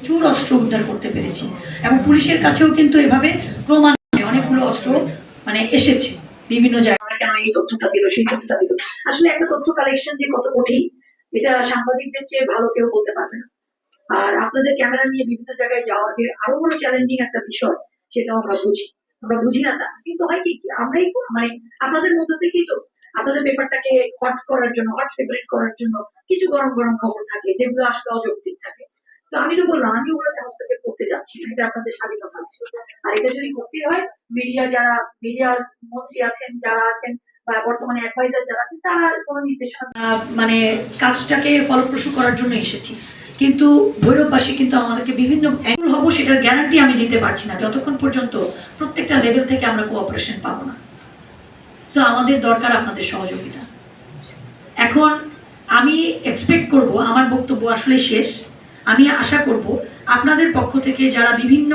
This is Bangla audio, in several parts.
প্রচুর অস্ত্র উদ্ধার করতে পেরেছি। এবং পুলিশের কাছেও কিন্তু এভাবে প্রমাণ অনেকগুলো অস্ত্র মানে এসেছে বিভিন্ন জায়গায়। কেন এই তথ্যটা দিল সেই তথ্যটা দিল আসলে একটা তথ্য কালেকশন যে কত কঠিন, এটা সাংবাদিকদের চেয়ে ভালো কেউ বলতে পারবে না। আর আপনাদের ক্যামেরা নিয়ে বিভিন্ন জায়গায় যাওয়া যে আরও বড় চ্যালেঞ্জিং একটা বিষয়, সেটাও আমরা বুঝি। আমরা বুঝি না তা। কিন্তু হয় কি আমরাই মানে আপনাদের মধ্যে থেকেই তো, আপনাদের পেপারটাকে হট করার জন্য হট ফেভারিট করার জন্য কিছু গরম গরম খবর থাকে, যেগুলো আসলে অযৌক্তিক থাকে। তো আমি তো বললাম, আমি ওগুলো হসপিটাল করতে যাচ্ছি না, এটা আপনাদের স্বাধীনতা আছে। আর এটা যদি করতে হয় মিডিয়া যারা মিডিয়ার মন্ত্রী আছেন, যারা আছেন, বা বর্তমানে অ্যাডভাইজার যারা আছেন, তারা কোনো নির্দেশনা মানে কাজটাকে ফলপ্রসূ করার জন্য এসেছি। কিন্তু ভৈরববাসী কিন্তু আমাদেরকে বিভিন্ন অ্যাঙ্গেল হব, সেটার গ্যারান্টি আমি দিতে পারছি না। যতক্ষণ পর্যন্ত প্রত্যেকটা লেভেল থেকে আমরা কোঅপারেশন পাবো না। সো আমাদের দরকার আপনাদের সহযোগিতা। এখন আমি এক্সপেক্ট করব, আমার বক্তব্য আসলে শেষ। আমি আশা করব আপনাদের পক্ষ থেকে যারা বিভিন্ন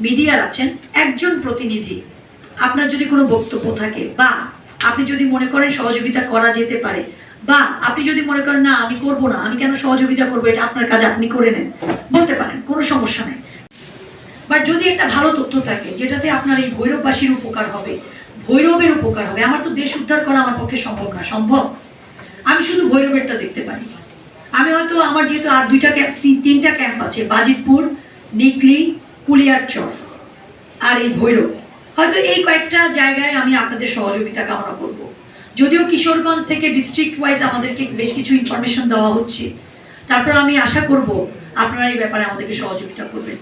মিডিয়ার আছেন, একজন প্রতিনিধি, আপনার যদি কোনো বক্তব্য থাকে বা আপনি যদি মনে করেন সহযোগিতা করা যেতে পারে বা আপনি যদি মনে করেন, না, আমি করব না, আমি কেন সহযোগিতা করব, এটা আপনার কাজ, আপনি করে নেন, বলতে পারেন, কোনো সমস্যা নেই। বাট যদি একটা ভালো তথ্য থাকে, যেটাতে আপনার এই ভৈরববাসীর উপকার হবে, ভৈরবের উপকার হবে, আমার তো দেশ উদ্ধার করা আমার পক্ষে সম্ভব না, সম্ভব? আমি শুধু ভৈরবেরটা দেখতে পারি। আমার যেহেতু আর দুইটা তিনটা ক্যাম্প আছে, বাজিতপুর, নিকলি কুলিয়ারচর আর এই ভৈরব। হয়তো এই কয়েকটা জায়গায় আমি আপনাদের সহযোগিতা কামনা করব। যদিও কিশোরগঞ্জ থেকে ডিস্ট্রিক্ট ওয়াইজ আমাদেরকে বেশ কিছু ইনফরমেশন দেওয়া হচ্ছে। তারপর আমি আশা করব আপনারা এই ব্যাপারে আমাদেরকে সহযোগিতা করবেন।